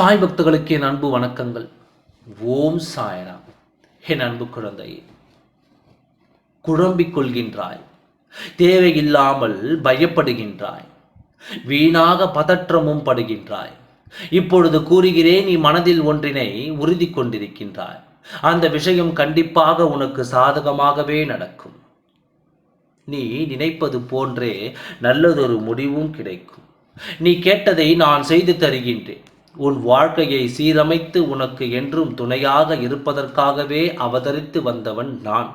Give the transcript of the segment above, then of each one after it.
சாய் பக்தர்களுக்கு என் அன்பு வணக்கங்கள். ஓம் சாயராம். என் அன்பு குழந்தையே குழம்பிக் கொள்கின்றாய். தேவையில்லாமல் பயப்படுகின்றாய். வீணாக பதற்றமும் படுகின்றாய். இப்பொழுது கூறுகிறேன் நீ மனதில் ஒன்றினை உறுதி கொண்டிருக்கின்றாய். அந்த விஷயம் கண்டிப்பாக உனக்கு சாதகமாகவே நடக்கும். நீ நினைப்பது போன்றே நல்லதொரு முடிவும் கிடைக்கும். நீ கேட்டதை நான் செய்து தருகின்றேன். உன் வாழ்க்கையை சீரமைத்து உனக்கு என்றும் துணையாக இருப்பதற்காகவே அவதரித்து வந்தவன் நான்.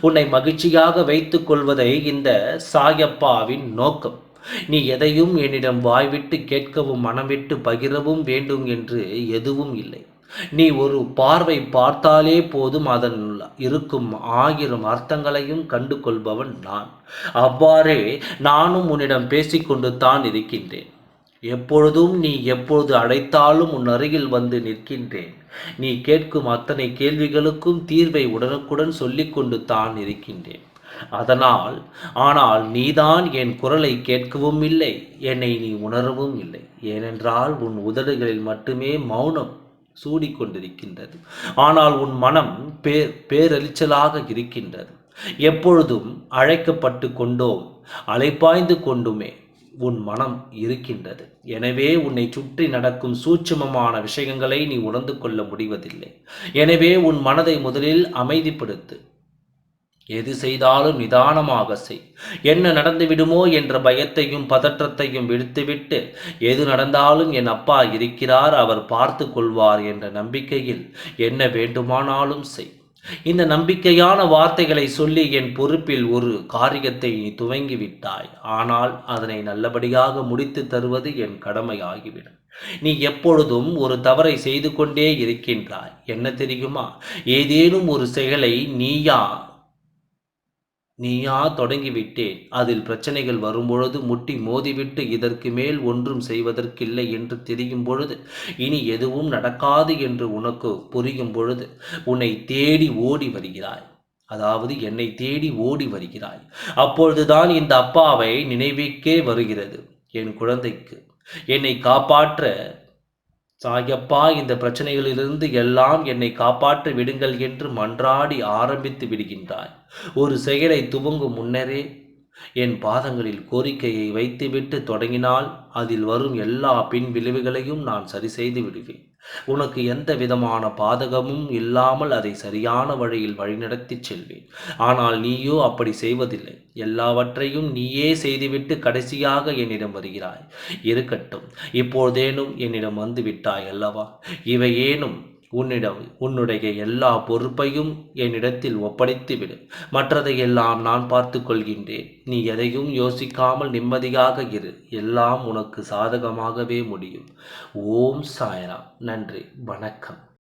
உன்னை மகிழ்ச்சியாக வைத்துக் கொள்வதை இந்த சாயப்பாவின் நோக்கம். நீ எதையும் என்னிடம் வாய்விட்டு கேட்கவும் மனமிட்டு பகிரவும் வேண்டும் என்று எதுவும் இல்லை. நீ ஒரு பார்வை பார்த்தாலே போதும் அதன் இருக்கும் ஆயிரம் அர்த்தங்களையும் கண்டு கொள்பவன் நான். அவ்வாறே நானும் உன்னிடம் பேசிக்கொண்டு தான் இருக்கின்றேன். எப்பொழுதும் நீ எப்பொழுது அழைத்தாலும் உன் அருகில் வந்து நிற்கின்றேன். நீ கேட்கும் அத்தனை கேள்விகளுக்கும் தீர்வை உடனுக்குடன் சொல்லிக்கொண்டு தான் இருக்கின்றேன். அதனால் ஆனால் நீதான் என் குரலை கேட்கவும் இல்லை என்னை நீ உணரவும் இல்லை. ஏனென்றால் உன் உதடுகளில் மட்டுமே மௌனம் சூடிக்கொண்டிருக்கின்றது. ஆனால் உன் மனம் பேர் பேரழிச்சலாக இருக்கின்றது. எப்பொழுதும் அழைக்கப்பட்டு கொண்டோம் அலைப்பாய்ந்து கொண்டுமே உன் மனம் இருக்கின்றது. எனவே உன்னை சுற்றி நடக்கும் சூட்சுமமான விஷயங்களை நீ உணர்ந்து கொள்ள முடிவதில்லை. எனவே உன் மனதை முதலில் அமைதிப்படுத்து. எது செய்தாலும் நிதானமாக செய். என்ன நடந்துவிடுமோ என்ற பயத்தையும் பதற்றத்தையும் விடுத்துவிட்டு எது நடந்தாலும் என் அப்பா இருக்கிறார் அவர் பார்த்து கொள்வார் என்ற நம்பிக்கையில் என்ன வேண்டுமானாலும் செய். இந்த நம்பிக்கையான வார்த்தைகளை சொல்லி என் பொறுப்பில் ஒரு காரியத்தை நீ துவங்கி விட்டாய் ஆனால் அதனை நல்லபடியாக முடித்து தருவது என் கடமையாகிவிடும். நீ எப்பொழுதும் ஒரு தவறை செய்து கொண்டே இருக்கின்றாய். என்ன தெரியுமா? ஏதேனும் ஒரு செயலை நீயா நீயா தொடங்கிவிட்டேன். அதில் பிரச்சனைகள் வரும்பொழுது முட்டி மோதிவிட்டு இதற்கு மேல் ஒன்றும் செய்வதற்கில்லை என்று தெரியும் பொழுது இனி எதுவும் நடக்காது என்று உனக்கு புரியும் பொழுது உன்னை தேடி ஓடி வருகிறாய். அதாவது என்னை தேடி ஓடி வருகிறாய். அப்பொழுதுதான் இந்த அப்பாவை நினைவிக்கே வருகிறது. என் குழந்தைக்கு என்னை காப்பாற்ற சாயப்பா இந்த பிரச்சனைகளிலிருந்து எல்லாம் என்னை காப்பாற்றி விடுங்கள் என்று மன்றாடி ஆரம்பித்து விடுகின்றாய். ஒரு செயலை துவங்கும் முன்னரே என் பாதங்களில் கோரிக்கையை வைத்துவிட்டு தொடங்கினால் அதில் வரும் எல்லா பின் விளைவுகளையும் நான் சரி செய்து விடுவேன். உனக்கு எந்த விதமான பாதகமும் இல்லாமல் அதை சரியான வழியில் வழிநடத்தி செல்வேன். ஆனால் நீயோ அப்படி செய்வதில்லை. எல்லாவற்றையும் நீயே செய்துவிட்டு கடைசியாக என்னிடம் வருகிறாய். இருக்கட்டும். இப்போதேனும் என்னிடம் வந்து விட்டாய் அல்லவா? இவை ஏனும் உன்னிடம் உன்னுடைய எல்லா பொறுப்பையும் என்னிடத்தில் ஒப்படைத்து விடு. மற்றதையெல்லாம் நான் பார்த்து கொள்கின்றேன். நீ எதையும் யோசிக்காமல் நிம்மதியாக இரு. எல்லாம் உனக்கு சாதகமாகவே முடியும். ஓம் சாயராம். நன்றி. வணக்கம்.